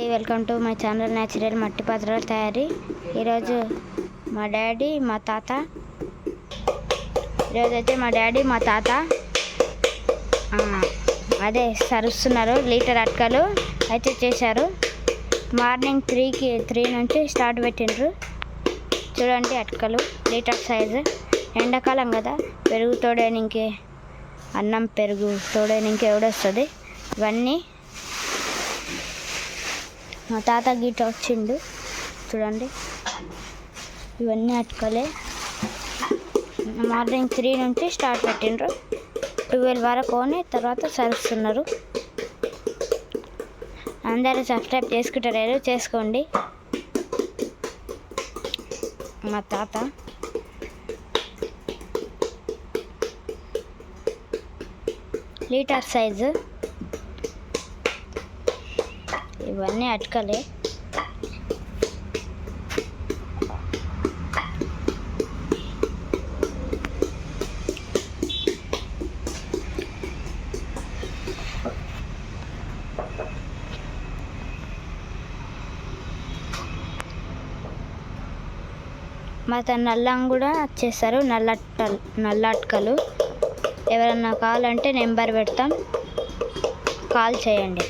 Daddy welcome to my channel natural మట్టి పాత్రల తయారీ. ఈరోజు మా డాడీ మా తాత. ఈరోజు అయితే మా డాడీ మా తాత. అదే సరుస్తున్నారు లీటర్ అట్కలు అయితే చేశారు. మార్నింగ్ త్రీకి త్రీ నుంచి స్టార్ట్ పెట్టిండ్రు. చూడండి అట్కలు లీటర్ సైజు. ఎండాకాలం కదా పెరుగు తోడేనికి అన్నం పెరుగు తోడేనికి ఎవడొస్తుంది? ఇవన్నీ మా తాత గీట వచ్చిండు. చూడండి. ఇవన్నీ అట్టుకోలే మార్నింగ్ త్రీ నుంచి స్టార్ట్ పెట్టిండ్రు. ట్వెల్వ్ వరకు కొని తర్వాత సరుస్తున్నారు. అందరూ సబ్స్క్రైబ్ చేసుకుంటారు చేసుకోండి. మా తాత. Litre size. ఇవన్నీ అటకలే. మా తన నల్లం కూడా చేస్తారు. నల్ల నల్ల ఎవరన్నా కావాలంటే నెంబర్ పెడతాం. కాల్ చేయండి.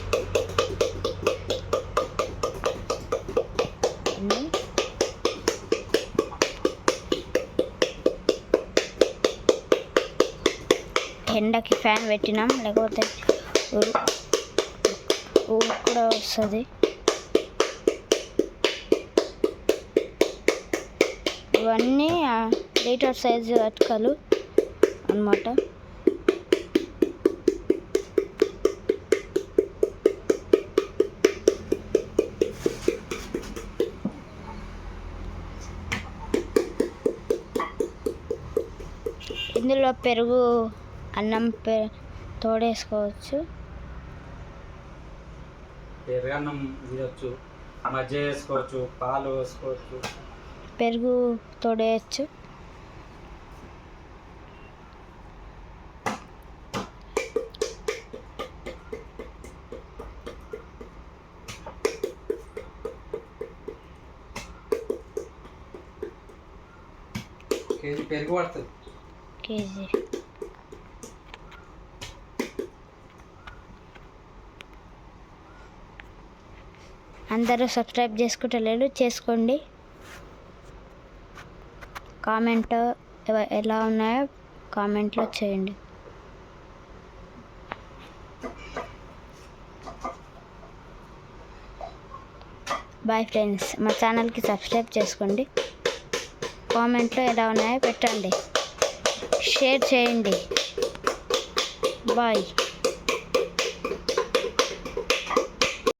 ఎండకి ఫ్యాన్ పెట్టినాం లేకపోతే ఊరు కూడా వస్తుంది. ఇవన్నీ లీటర్ సైజు అటుకలు అన్నమాట. ఇందులో పెరుగు అన్నం పె తోడేసుకోవచ్చు. పెరుగన్నం తీయచ్చు మజ్జిగ వేసుకోవచ్చు పాలు వేసుకోవచ్చు. పెరుగు తోడేయచ్చు. కేజీ పెరుగు పడుతుంది. కేజీ. అందరూ సబ్స్క్రైబ్ చేసుకుంటలేరు చేసుకోండి. కామెంట్ ఎలా ఉన్నాయో కామెంట్లో చేయండి. బాయ్ ఫ్రెండ్స్ మా ఛానల్కి సబ్స్క్రైబ్ చేసుకోండి. కామెంట్లో ఎలా ఉన్నాయో పెట్టండి. షేర్ చేయండి. బాయ్.